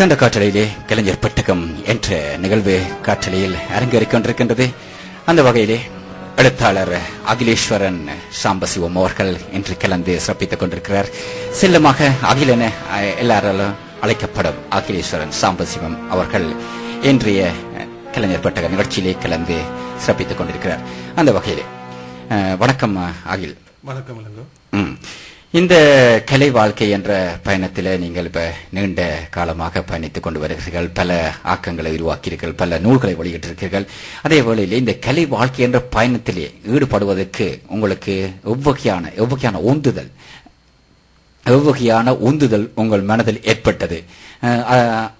தண்ட காற்றலையிலே கலைஞர் பெட்டகம் என்ற நிகழ்வு காற்றலையில் அரங்கேறிக் கொண்டிருக்கின்றது. அந்த வகையிலே எழுத்தாளர் அகிலேஸ்வரன் சாம்பசிவம் அவர்கள் இன்று கலந்து சிறப்பித்துக் கொண்டிருக்கிறார். செல்லமாக அகிலென எல்லாராலும் அழைக்கப்படும் அகிலேஸ்வரன் சாம்பசிவம் அவர்கள் இன்றைய கலைஞர் பெட்டக நிகழ்ச்சியிலே கலந்து சிறப்பித்துக் கொண்டிருக்கிறார். அந்த வகையிலே வணக்கம் அகில். வணக்கம். இந்த கலை வாழ்க்கை என்ற பயணத்தில் நீங்கள் இப்ப நீண்ட காலமாக பயணித்துக் கொண்டு வருகிறீர்கள். பல ஆக்கங்களை உருவாக்கியிருக்கிறீர்கள். பல நூல்களை வெளியிட்டிருக்கிறீர்கள். அதே வேளையில் இந்த கலை வாழ்க்கை என்ற பயணத்திலே ஈடுபடுவதற்கு உங்களுக்கு எவ்வகையான எவ்வகையான உந்துதல் எவ்வகையான உந்துதல் உங்கள் மனதில் ஏற்பட்டது?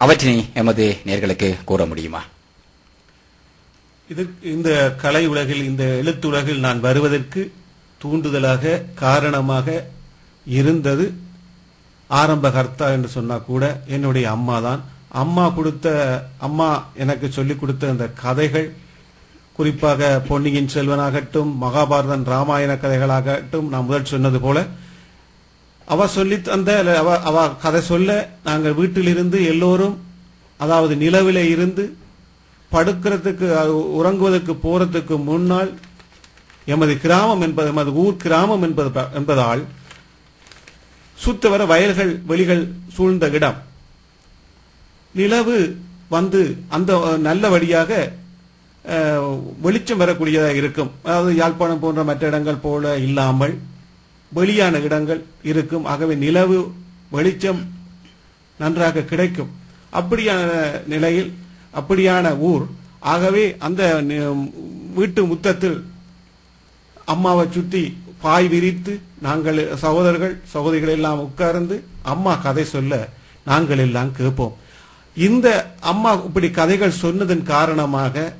அவற்றினை எமது நேர்களுக்கு கூற முடியுமா? இது இந்த கலை உலகில் இந்த எழுத்துலகில் நான் வருவதற்கு தூண்டுதலாக காரணமாக இருந்தது. ஆரம்ப கர்த்தா என்று சொன்னா கூட என்னுடைய அம்மா தான். அம்மா கொடுத்த அம்மா எனக்கு சொல்லிக் கொடுத்த அந்த கதைகள் குறிப்பாக பொன்னியின் செல்வனாகட்டும் மகாபாரதன் ராமாயண கதைகளாகட்டும் நான் முதல் சொன்னது போல அவ சொல்லி தந்த அவ அவ கதை சொல்ல நாங்கள் வீட்டிலிருந்து எல்லோரும் அதாவது நிலவிலே இருந்து படுக்கிறதுக்கு உறங்குவதற்கு போறதுக்கு முன்னால் எமது கிராமம் என்பது எமது ஊர் கிராமம் என்பது என்பதால் சுத்தவர வயல்கள் வெளிகள் சூழ்ந்த இடம். நிலவு வந்து அந்த நல்ல வழியாக வெளிச்சம் வரக்கூடியதாக இருக்கும். அதாவது யாழ்ப்பாணம் போன்ற மற்ற இடங்கள் போல இல்லாமல் வெளியான இடங்கள் இருக்கும். ஆகவே நிலவு வெளிச்சம் நன்றாக கிடைக்கும். அப்படியான நிலையில் அப்படியான ஊர். ஆகவே அந்த வீட்டு முத்தத்தில் அம்மாவை சுற்றி பாய் விரித்து நாங்கள் சகோதரர்கள் சகோதரிகள் எல்லாம் உட்கார்ந்து அம்மா கதை சொல்ல நாங்கள் எல்லாம் கேட்போம். இந்த அம்மா இப்படி கதைகள் சொன்னதன் காரணமாக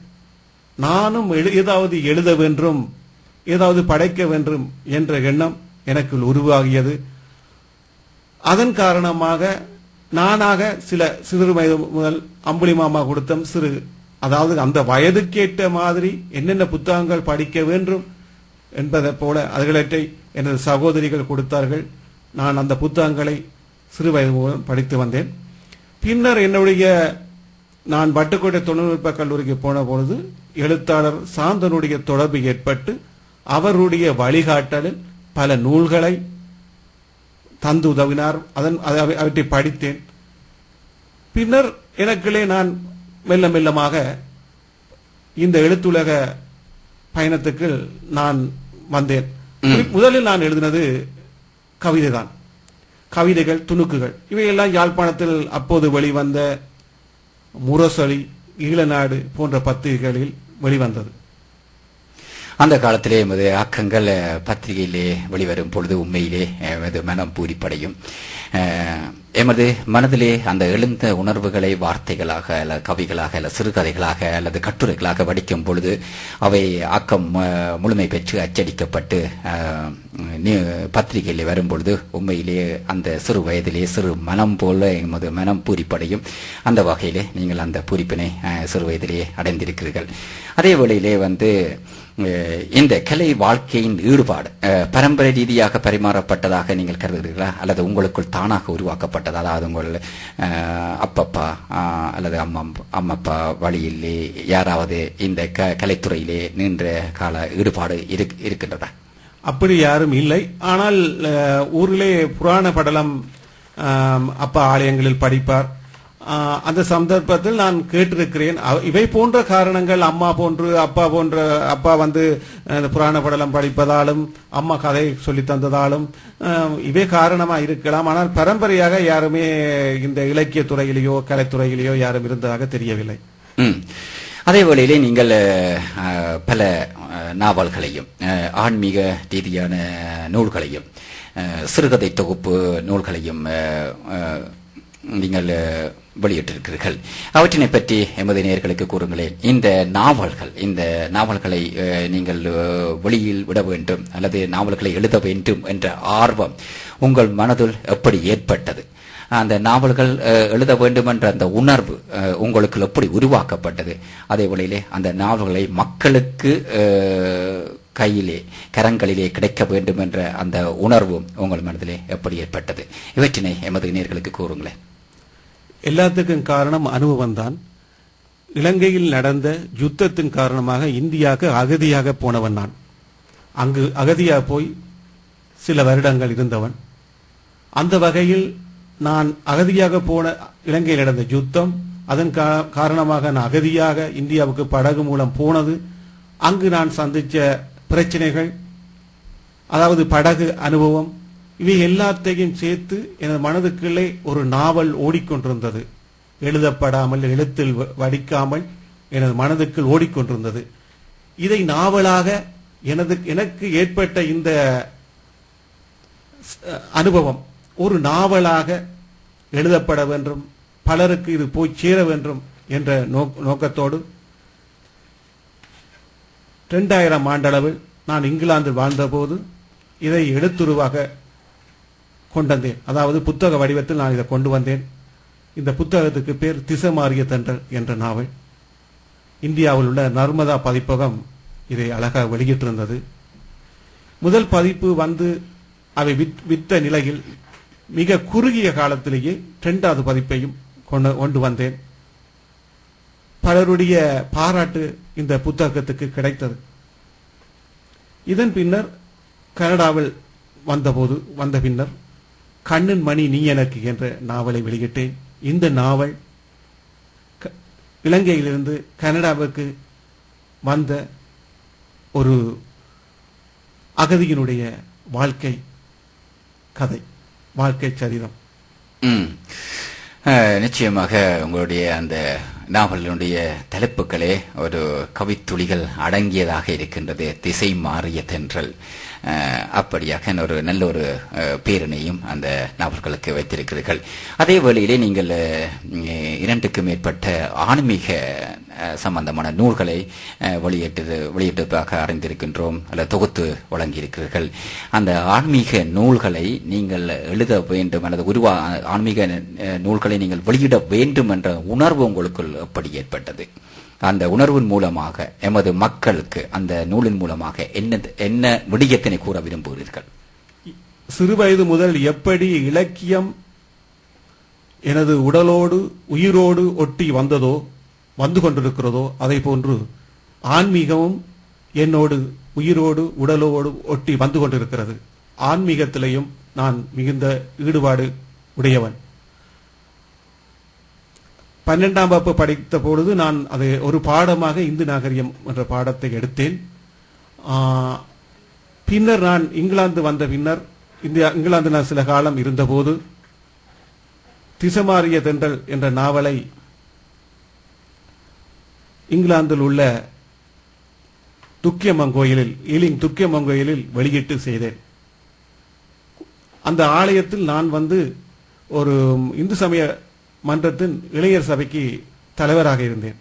நானும் எழு- ஏதாவது எழுத வேண்டும் ஏதாவது படைக்க வேண்டும் என்ற எண்ணம் எனக்கு உருவாகியது. அதன் காரணமாக நானாக சில சிறு வயது முதல் அம்புலி மாமா கொடுத்தம் சிறு அதாவது அந்த வயதுக்கேற்ற மாதிரி என்னென்ன புத்தகங்கள் படிக்க வேண்டும் என்பதை போல அதுகளற்றை எனது சகோதரிகள் கொடுத்தார்கள். நான் அந்த புத்தகங்களை சிறு வயது மூலம் படித்து வந்தேன். பின்னர் என்னுடைய நான் வட்டுக்கோட்டை தொழில்நுட்ப கல்லூரிக்கு போன பொழுது எழுத்தாளர் சாந்தனுடைய தொடர்பு ஏற்பட்டு அவருடைய வழிகாட்டலில் பல நூல்களை தந்து உதவினார். அதன் அதை- அவை- அவற்றை படித்தேன். பின்னர் எனக்குள்ளே நான் மெல்ல மெல்லமாக இந்த எழுத்துலக பயணத்துக்கு நான் வந்தேன். முதலில் நான் எழுதினது கவிதை தான் கவிதைகள் துணுக்குகள். இவையெல்லாம் யாழ்ப்பாணத்தில் அப்போது வெளிவந்த முரசொலி ஈழநாடு போன்ற பத்திரிகைகளில் வெளிவந்தது. அந்த காலத்திலே எமது அக்கங்கள் பத்திரிகையிலே வெளிவரும் பொழுது உண்மையிலே எமது மனம் பூரிப்படையும். எமது மனதிலே அந்த எழுந்த உணர்வுகளை வார்த்தைகளாக அல்ல கவிகளாக அல்ல சிறுகதைகளாக அல்லது கட்டுரைகளாக வடிக்கும் பொழுது அவை ஆக்கம் முழுமை பெற்று அச்சடிக்கப்பட்டு பத்திரிகையில் நி- பத்திரிகையிலே வரும் பொழுது அந்த சிறு வயதிலே சிறு மனம் போல எமது மனம் பூரிப்படையும். அந்த வகையிலே நீங்கள் அந்த பூரிப்பினை சிறு வயதிலேயே அடைந்திருக்கிறீர்கள். அதே வேளையிலே வந்து இந்த கலை வாழ்க்கையின் ஈடுபாடு பரம்பரை ரீதியாக பரிமாறப்பட்டதாக நீங்கள் கருதுகிறீர்களா? அல்லது உங்களுக்குள் தானாக உருவாக்கப்பட்டதா? அதாவது உங்கள் அப்பப்பா அல்லது அம்மா அம்மப்பா வழியிலே யாராவது இந்த க கலைத்துறையிலே நீண்ட கால ஈடுபாடு இருக்- இருக்கின்றதா? அப்படி யாரும் இல்லை. ஆனால் ஊரிலே புராண படலம் அப்பா ஆலயங்களில் படிப்பார். அந்த சந்தர்ப்பத்தில் நான் கேட்டிருக்கிறேன். இவை போன்ற காரணங்கள் அம்மா போன்று அப்பா போன்ற அப்பா வந்து புராண படலம் படிப்பதாலும் அம்மா கதை சொல்லி தந்ததாலும் இவை காரணமாக இருக்கலாம். ஆனால் பரம்பரையாக யாருமே இந்த இலக்கிய துறையிலேயோ கலைத்துறையிலேயோ யாரும் இருந்ததாக தெரியவில்லை. அதே வேளையிலே நீங்கள் பல நாவல்களையும் ஆன்மீக ரீதியான நூல்களையும் சிறுகதை தொகுப்பு நூல்களையும் நீங்கள் வெளியிட்டிருக்கிறீர்கள். அவற்றினை பற்றி எமது நேர்களுக்கு கூறுங்களேன். இந்த நாவல்கள் இந்த நாவல்களை நீங்கள் வெளியில் விட வேண்டும் அல்லது நாவல்களை எழுத வேண்டும் என்ற ஆர்வம் உங்கள் மனதில் எப்படி ஏற்பட்டது? அந்த நாவல்கள் எழுத வேண்டும் என்ற அந்த உணர்வு உங்களுக்கு எப்படி உருவாக்கப்பட்டது? அதே வழியிலே அந்த நாவல்களை மக்களுக்கு கையிலே கரங்களிலே கிடைக்க வேண்டும் என்ற அந்த உணர்வும் உங்கள் மனதிலே எப்படி ஏற்பட்டது? இவற்றினை எமது நேர்களுக்கு கூறுங்களேன். எல்லாத்துக்கும் காரணம் அனுபவம் தான் இலங்கையில் நடந்த யுத்தத்தின் காரணமாக இந்தியாவுக்கு அகதியாக போனவன் நான். அங்கு அகதியாக போய் சில வருடங்கள் இருந்தவன். அந்த வகையில் நான் அகதியாக போன இலங்கையில் நடந்த யுத்தம் அதன் கா- காரணமாக நான் அகதியாக இந்தியாவுக்கு படகு மூலம் போனது. அங்கு நான் சந்தித்த பிரச்சனைகள் அதாவது படகு அனுபவம் இவை எல்லாத்தையும் சேர்த்து எனது மனதுக்குள்ளே ஒரு நாவல் ஓடிக்கொண்டிருந்தது. எழுதப்படாமல் எழுத்தில் வ- வடிக்காமல் எனது மனதுக்குள் ஓடிக்கொண்டிருந்தது. இதை நாவலாக எனது எனக்கு ஏற்பட்ட இந்த அனுபவம் ஒரு நாவலாக எழுதப்பட வேண்டும் பலருக்கு இது போய் சேர வேண்டும் என்ற நோக்- நோக்கத்தோடு இரண்டாயிரம் ஆண்டளவில் நான் இங்கிலாந்தில் வாழ்ந்தபோது இதை எழுத்துருவாக கொண்டு வந்தேன் அதாவது புத்தக வடிவத்தில் நான் இதை கொண்டு வந்தேன். இந்த புத்தகத்துக்கு பேர் திசமாரிய தென்றல் என்ற நாவல். இந்தியாவில் உள்ள நர்மதா பதிப்பகம் இதை அழகாக வெளியிட்டிருந்தது. முதல் பதிப்பு வந்து அவை வித்த நிலையில் மிக குறுகிய காலத்திலேயே இரண்டாவது பதிப்பையும் கொண்டு கொண்டு வந்தேன். பலருடைய பாராட்டு இந்த புத்தகத்துக்கு கிடைத்தது. இதன் பின்னர் கனடாவில் வந்தபோது வந்த பின்னர் கண்ணன் மணி நீ எனக்கு என்ற நாவலை வெளியிட்டேன். இந்த நாவல் க- இலங்கையிலிருந்து கனடாவுக்கு வந்த ஒரு அகதியினுடைய வாழ்க்கை கதை வாழ்க்கை சரிதம். நிச்சயமாக உங்களுடைய அந்த நாவலினுடைய தலைப்புகளே ஒரு கவித்துளிகள் அடங்கியதாக இருக்கின்றது திசை மாறிய தென்றல். அப்படியாக ஒரு நல்ல ஒரு பேரணியும் அந்த நாவல்களுக்கு வைத்திருக்கிறீர்கள். அதே வேளையிலே நீங்கள் இரண்டுக்கு மேற்பட்ட ஆன்மீக சம்பந்தமான நூல்களை வெளியிட்டது வெளியிட்டதாக அறிந்திருக்கின்றோம் அல்லது தொகுத்து வழங்கியிருக்கிறீர்கள். அந்த ஆன்மீக நூல்களை நீங்கள் எழுத வேண்டும் அல்லது உருவா ஆன்மீக நூல்களை நீங்கள் வெளியிட வேண்டும் என்ற உணர்வு உங்களுக்குள் எப்படி ஏற்பட்டது. அந்த உணர்வின் மூலமாக எமது மக்களுக்கு அந்த நூலின் மூலமாக என்ன என்ன விடியத்தினை கூற விரும்புகிறீர்கள்? சிறுவயது முதல் எப்படி இலக்கியம் எனது உடலோடு உயிரோடு ஒட்டி வந்ததோ வந்து கொண்டிருக்கிறதோ அதை போன்று ஆன்மீகமும் என்னோடு உயிரோடு உடலோடு ஒட்டி வந்து கொண்டிருக்கிறது. ஆன்மீகத்திலையும் நான் மிகுந்த ஈடுபாடு உடையவன். பன்னெண்டாம் வகுப்பு படித்த பொழுது நான் அதை ஒரு பாடமாக இந்து நாகரிகம் என்ற பாடத்தை எடுத்தேன். பின்னர் நான் இங்கிலாந்து வந்த பின்னர் இந்தியா இங்கிலாந்து நான் சில காலம் இருந்தபோது திசமாறிய தென்றல் என்ற நாவலை இங்கிலாந்தில் உள்ள துக்கியம்மன் கோயிலில் ஈலிங் துக்கியம்மன் கோயிலில் வெளியிட்டு செய்தேன். அந்த ஆலயத்தில் நான் வந்து ஒரு இந்து சமய மன்றத்தின் இளைஞர் சபைக்கு தலைவராக இருந்தேன்.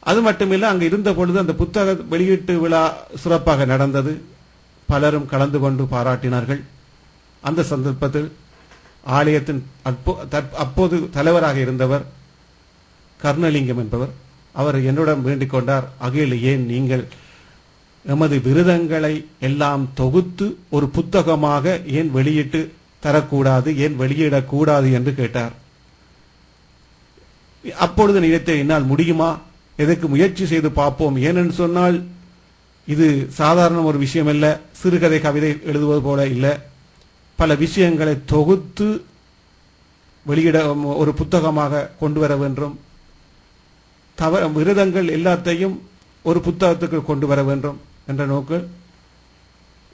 அது மட்டுமில்லை அங்கு இருந்த பொழுது அந்த புத்தக வெளியீட்டு விழா சிறப்பாக நடந்தது. பலரும் கலந்து கொண்டு பாராட்டினார்கள். அந்த சந்தர்ப்பத்தில் ஆலயத்தின் அப்போ- தற்- அப்போது தலைவராக இருந்தவர் கர்ணலிங்கம் என்பவர் அவர் என்னிடம் வேண்டிக் கொண்டார். அகில் ஏன் நீங்கள் எமது விருதங்களை எல்லாம் தொகுத்து ஒரு புத்தகமாக ஏன் வெளியிட்டு தரக்கூடாது ஏன் வெளியிடக்கூடாது என்று கேட்டார். அப்பொழுது நினைத்தேன் என்னால் முடியுமா? எதற்கு முயற்சி செய்து பார்ப்போம். ஏனென்று சொன்னால் இது சாதாரண ஒரு விஷயம் அல்ல சிறுகதை கவிதை எழுதுவது போல இல்ல. பல விஷயங்களை தொகுத்து வெளியிட ஒரு புத்தகமாக கொண்டு வர வேண்டும். தவ விரதங்கள் எல்லாத்தையும் ஒரு புத்தகத்துக்கு கொண்டு வர வேண்டும் என்ற நோக்கில்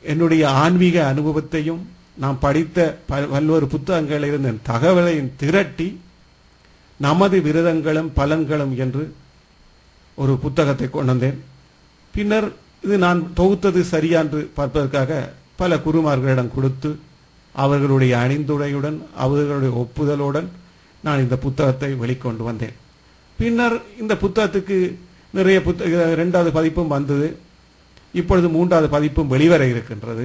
என்னுடைய ஆன்மீக அனுபவத்தையும் நாம் படித்த பல்வேறு புத்தகங்களில் இருந்த தகவலையும் திரட்டி நமது விரதங்களும் பலன்களும் என்று ஒரு புத்தகத்தை கொண்டு வந்தேன். பின்னர் இது நான் தொகுத்தது சரியான்று பார்ப்பதற்காக பல குருமார்களிடம் கொடுத்து அவர்களுடைய அணிந்துரையுடன் அவர்களுடைய ஒப்புதலுடன் நான் இந்த புத்தகத்தை வெளிக்கொண்டு வந்தேன். பின்னர் இந்த புத்தகத்துக்கு நிறைய புத்தக ரெண்டாவது பதிப்பும் வந்தது. இப்பொழுது மூன்றாவது பதிப்பும் வெளிவர இருக்கின்றது.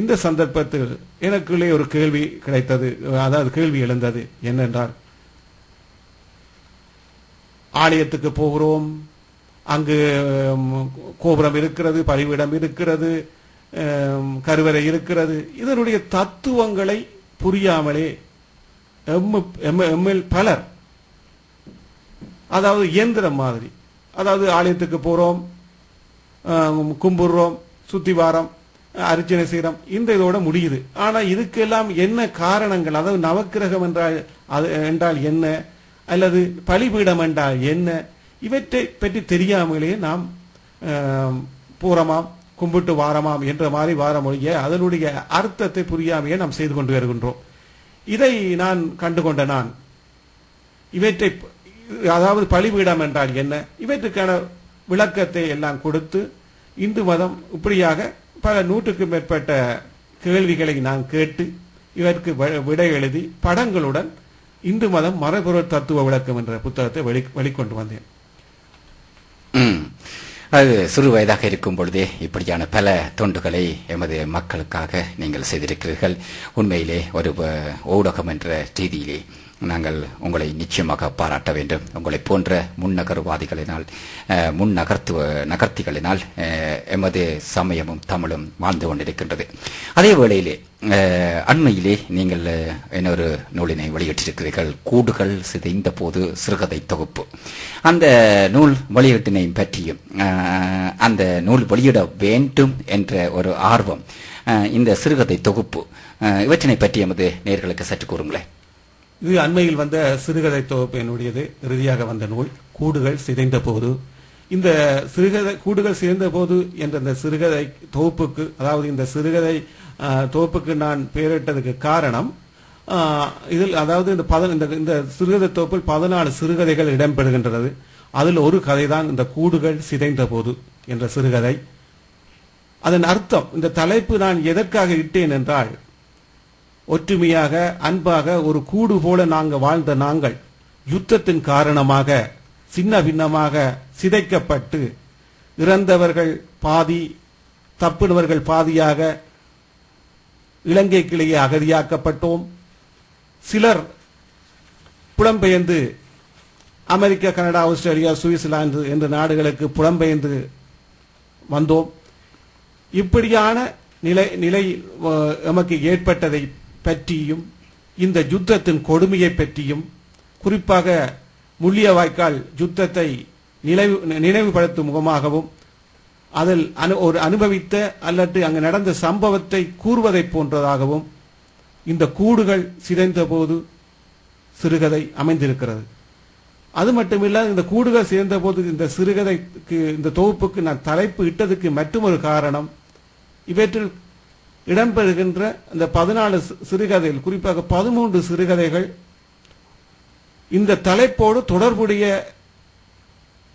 இந்த சந்தர்ப்பத்தில் எனக்குள்ளே ஒரு கேள்வி கிடைத்தது. அதாவது கேள்வி எழுந்தது. என்னென்றால் ஆலயத்துக்கு போகிறோம். அங்கு கோபுரம் இருக்கிறது பலிவிடம் இருக்கிறது கருவறை இருக்கிறது. இதனுடைய தத்துவங்களை புரியாமலே எம் எம்எல் பலர் அதாவது இயந்திரம் மாதிரி. அதாவது ஆலயத்துக்கு போகிறோம் கும்பிடுறோம் சுத்தி வாரம் அர்ச்சனை செய்கிறோம் இந்த இதோட முடியுது. ஆனால் இதுக்கெல்லாம் என்ன காரணங்கள்? அதாவது நவக்கிரகம் என்றால் அது என்றால் என்ன? அல்லது பலிபீடம் என்றால் என்ன? இவற்றை பற்றி தெரியாமலேயே நாம் பூரமாம் கும்பிட்டு வாரமாம் என்ற மாதிரி வாரமொழிய அதனுடைய அர்த்தத்தை புரியாமையே நாம் செய்து கொண்டு வருகின்றோம். இதை நான் கண்டுகொண்ட நான். இவற்றை அதாவது பலிபீடம் என்றால் என்ன? இவற்றுக்கான விளக்கத்தை எல்லாம் கொடுத்து இந்து மதம் இப்படியாக பல நூற்றுக்கும் மேற்பட்ட கேள்விகளை நான் கேட்டு இதற்கு வ- விடை எழுதி படங்களுடன் இந்து மதம் மரபொருள் தத்துவ விளக்கம் என்ற புத்தகத்தை வெளி வெளிக்கொண்டு வந்தேன். அது சிறு வயதாக இருக்கும் பொழுதே இப்படியான பல தொண்டுகளை எமது மக்களுக்காக நீங்கள் செய்திருக்கிறீர்கள். உண்மையிலே ஒரு ஊடகம் என்ற ரீதியிலே நாங்கள் உங்களை நிச்சயமாக பாராட்ட வேண்டும். உங்களை போன்ற முன்னகர்வாதிகளினால் நகர்வாதிகளினால் முன் நகர்த்துவ நகர்த்திகளினால் எமது சமயமும் தமிழும் வாழ்ந்து கொண்டிருக்கின்றது. அதே வேளையிலே அண்மையிலே நீங்கள் இன்னொரு நூலினை வெளியிட்டிருக்கிறீர்கள். கூடுகள் சிதைந்த போது சிறுகதை தொகுப்பு. அந்த நூல் வெளியீட்டினை பற்றியும் அந்த நூல் வெளியிட வேண்டும் என்ற ஒரு ஆர்வம் இந்த சிறுகதை தொகுப்பு இவற்றினை பற்றி எமது நேர்களுக்கு சற்று கூறுங்களேன். இது அண்மையில் வந்த சிறுகதை தொகுப்பு என்னுடையது. இறுதியாக வந்த நூல் கூடுகள் சிதைந்த போது. இந்த சிறுகதை கூடுகள் சிதைந்த போது என்ற இந்த சிறுகதை தொகுப்புக்கு அதாவது இந்த சிறுகதை தொகுப்புக்கு நான் பெயரிட்டதுக்கு காரணம் இதில் அதாவது இந்த பத இந்த இந்த சிறுகதை தொகுப்பில் பதினாலு சிறுகதைகள் இடம்பெறுகின்றது. அதில் ஒரு கதை தான் இந்த கூடுகள் சிதைந்த போது என்ற சிறுகதை. அதன் அர்த்தம் இந்த தலைப்பு நான் எதற்காக இட்டேன் என்றால் ஒற்றுமையாக அன்பாக ஒரு கூடு போல நாங்கள் வாழ்ந்த நாங்கள் யுத்தத்தின் காரணமாக சின்ன பின்னமாக சிதைக்கப்பட்டு இறந்தவர்கள் பாதி தப்பினவர்கள் பாதியாக இலங்கை கிளையை அகதியாக்கப்பட்டோம். சிலர் புலம்பெயர்ந்து அமெரிக்கா கனடா ஆஸ்திரேலியா சுவிட்சர்லாந்து என்ற நாடுகளுக்கு புலம்பெயர்ந்து வந்தோம். இப்படியான நிலை நிலை எமக்கு ஏற்பட்டதை பற்றியும் இந்த யுத்தத்தின் கொடுமையை பற்றியும் குறிப்பாக முள்ளியவாய்க்கால் யுத்தத்தை நினைவு நினைவுபடுத்தும் முகமாகவும் அதில் அனு ஒரு அனுபவித்த அல்லது அங்கு நடந்த சம்பவத்தை கூறுவதை போன்றதாகவும் இந்த கூடுகள் சிதைந்த போது சிறுகதை அமைந்திருக்கிறது. அது மட்டுமில்ல இந்த கூடுகள் சேர்ந்த போது இந்த சிறுகதைக்கு இந்த தொகுப்புக்கு நான் தலைப்பு இட்டதுக்கு மற்றொரு காரணம் இவற்றில் இடம்பெறுகின்ற அந்த பதினாலு சிறுகதைகள் குறிப்பாக பதிமூன்று சிறுகதைகள் இந்த தலைப்போடு தொடர்புடைய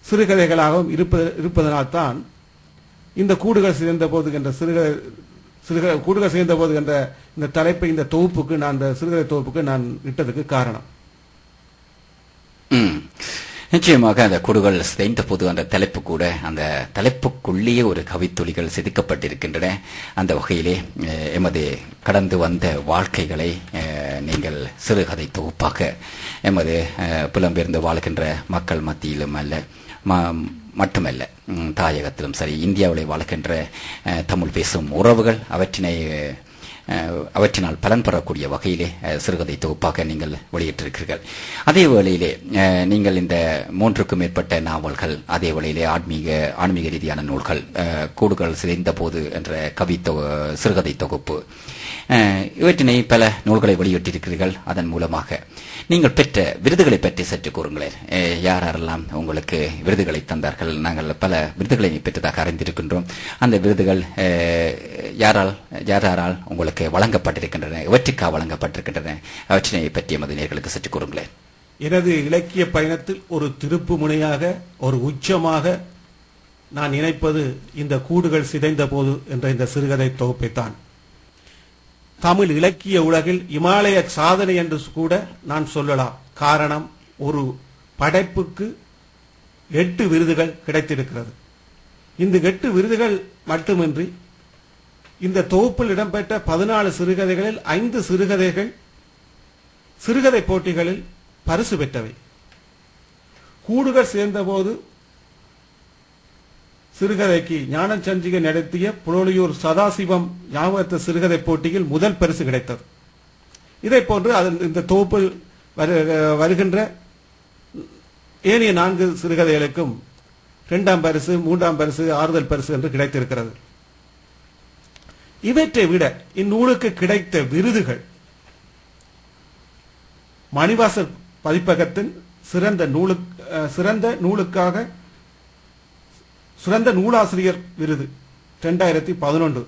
சிறுகதைகளாகவும் இருப்பது இருப்பதனால்தான் இந்த கூடுகள் சேர்ந்த போது என்ற சிறுகதை சிறுக கூடுகள் சேர்ந்த போது என்ற இந்த தலைப்பை இந்த தொகுப்புக்கு நான் இந்த சிறுகதை தொகுப்புக்கு நான் இட்டதுக்கு காரணம். நிச்சயமாக அந்த குடுகள் சிதைந்த போது அந்த தலைப்பு கூட அந்த தலைப்புக்குள்ளேயே ஒரு கவித்துளிகள் செதுக்கப்பட்டிருக்கின்றன. அந்த வகையிலே எமது கடந்து வந்த வாழ்க்கைகளை நீங்கள் சிறுகதை தொகுப்பாக எமது புலம்பெயர்ந்து வாழ்கின்ற மக்கள் மத்தியிலும் அல்ல ம- மட்டுமல்ல தாயகத்திலும் சரி இந்தியாவிலே வாழ்கின்ற தமிழ் பேசும் உறவுகள் அவற்றினை அவற்றினால் பலன் பெறக்கூடிய வகையிலே சிறுகதை தொகுப்பாக நீங்கள் வெளியிட்டிருக்கிறீர்கள். அதே வேளையிலே நீங்கள் இந்த மூன்றுக்கும் மேற்பட்ட நாவல்கள் அதே வேளையிலே ஆன்மீக ஆன்மீக ரீதியான நூல்கள் கூடுகள் சிதைந்த போது என்ற கவி சிறுகதை தொகுப்பு இவற்றினை பல நூல்களை வெளியிட்டிருக்கிறீர்கள் அதன் மூலமாக. நீங்கள் பெற்ற விருதுகளை பற்றி சற்று கூறுங்களேன். யார் யாரெல்லாம் உங்களுக்கு விருதுகளை தந்தார்கள்? நாங்கள் பல விருதுகளை பெற்றதாக அறிந்திருக்கின்றோம். அந்த விருதுகள் யாரால் யார் யாரால் உங்களுக்கு வழங்கப்பட்டிருக்கின்றன? இவற்றுக்காக வழங்கப்பட்டிருக்கின்றன? அவற்றினை பற்றி எமது நேர்களுக்கு சற்று கூறுங்களேன். எனது இலக்கிய பயணத்தில் ஒரு திருப்பு முனையாக ஒரு உச்சமாக நான் நினைப்பது இந்த கூடுகள் சிதைந்த போது என்ற இந்த சிறுகதை தொகுப்பைத்தான். தமிழ் இலக்கிய உலகில் இமாலய சாதனை என்று கூட நான் சொல்லலாம். காரணம் ஒரு படைப்புக்கு எட்டு விருதுகள் கிடைத்திருக்கிறது. இந்த எட்டு விருதுகள் மட்டுமின்றி இந்த தொகுப்பில் இடம்பெற்ற பதினாலு சிறுகதைகளில் ஐந்து சிறுகதைகள் சிறுகதை போட்டிகளில் பரிசு பெற்றவை. கூடுகள் சேர்ந்தபோது சிறுகதைக்கு ஞானச்சந்திகை நடத்திய புலோலியூர் சதாசிவம் ஞாபகத்த சிறுகதை போட்டியில் முதல் பரிசு கிடைத்தது. இதே போன்று அதில் இந்த தொகுப்பில் வருகின்ற ஏனைய நான்கு சிறுகதைகளுக்கும் இரண்டாம் பரிசு மூன்றாம் பரிசு ஆறுதல் பரிசு என்று கிடைத்திருக்கிறது. இவற்றை விட இந்நூலுக்கு கிடைத்த விருதுகள் மணிவாசர் பதிப்பகத்தின் சிறந்த நூலு சிறந்த நூலுக்காக சிறந்த நூலாசிரியர் விருது இரண்டாயிரத்தி பதினொன்று.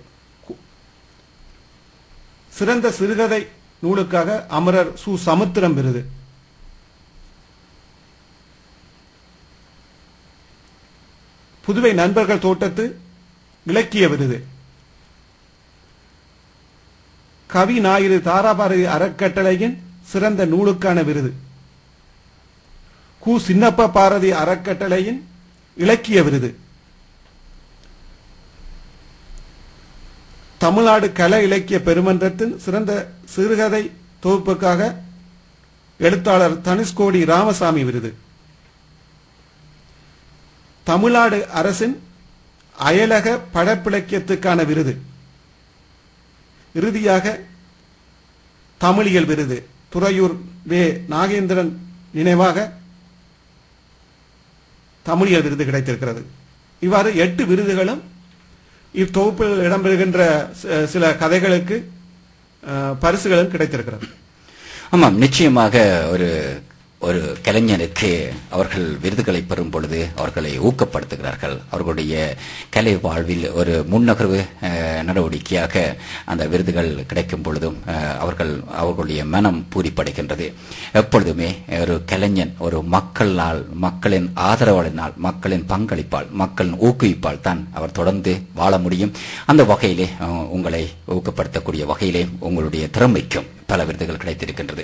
சிறந்த சிறுகதை நூலுக்காக அமரர் சு. சமுத்திரம் விருது. புதுவை நண்பர்கள் தோட்டத்து இலக்கிய விருது. கவி ஞாயிறு தாராபாரதி அறக்கட்டளையின் சிறந்த நூலுக்கான விருது. கு. சின்னப்ப பாரதி அறக்கட்டளையின் இலக்கிய விருது. தமிழ்நாடு கலை இலக்கிய பெருமன்றத்தின் சிறந்த சிறுகதை தொகுப்புக்காக எழுத்தாளர் தனுஷ்கோடி ராமசாமி விருது. தமிழ்நாடு அரசின் அயலக படப்பிலக்கியத்துக்கான விருது. இறுதியாக தமிழியல் விருது. துறையூர் வே. நாகேந்திரன் நினைவாக தமிழியல் விருது கிடைத்திருக்கிறது. இவ்வாறு எட்டு விருதுகளும் இத்தொகுப்பில் இடம்பெறுகின்ற சில கதைகளுக்கு பரிசுகளும் கிடைத்திருக்கிறது. ஆமாம் நிச்சயமாக ஒரு ஒரு கலைஞனுக்கு அவர்கள் விருதுகளை பெறும் பொழுது அவர்களை ஊக்கப்படுத்துகிறார்கள். அவர்களுடைய கலை வாழ்வில் ஒரு முன்னகர்வு நடவடிக்கையாக அந்த விருதுகள் கிடைக்கும் பொழுதும் அவர்கள் அவர்களுடைய மனம் பூரிப்படைகின்றது. எப்பொழுதுமே ஒரு கலைஞன் ஒரு மக்களால் மக்களின் ஆதரவாளினால் மக்களின் பங்களிப்பால் மக்களின் ஊக்குவிப்பால் தான் அவர் தொடர்ந்து வாழ முடியும். அந்த வகையிலே உங்களை ஊக்கப்படுத்தக்கூடிய வகையிலே உங்களுடைய திறமைக்கும் பல விருதுகள் கிடைத்திருக்கின்றது.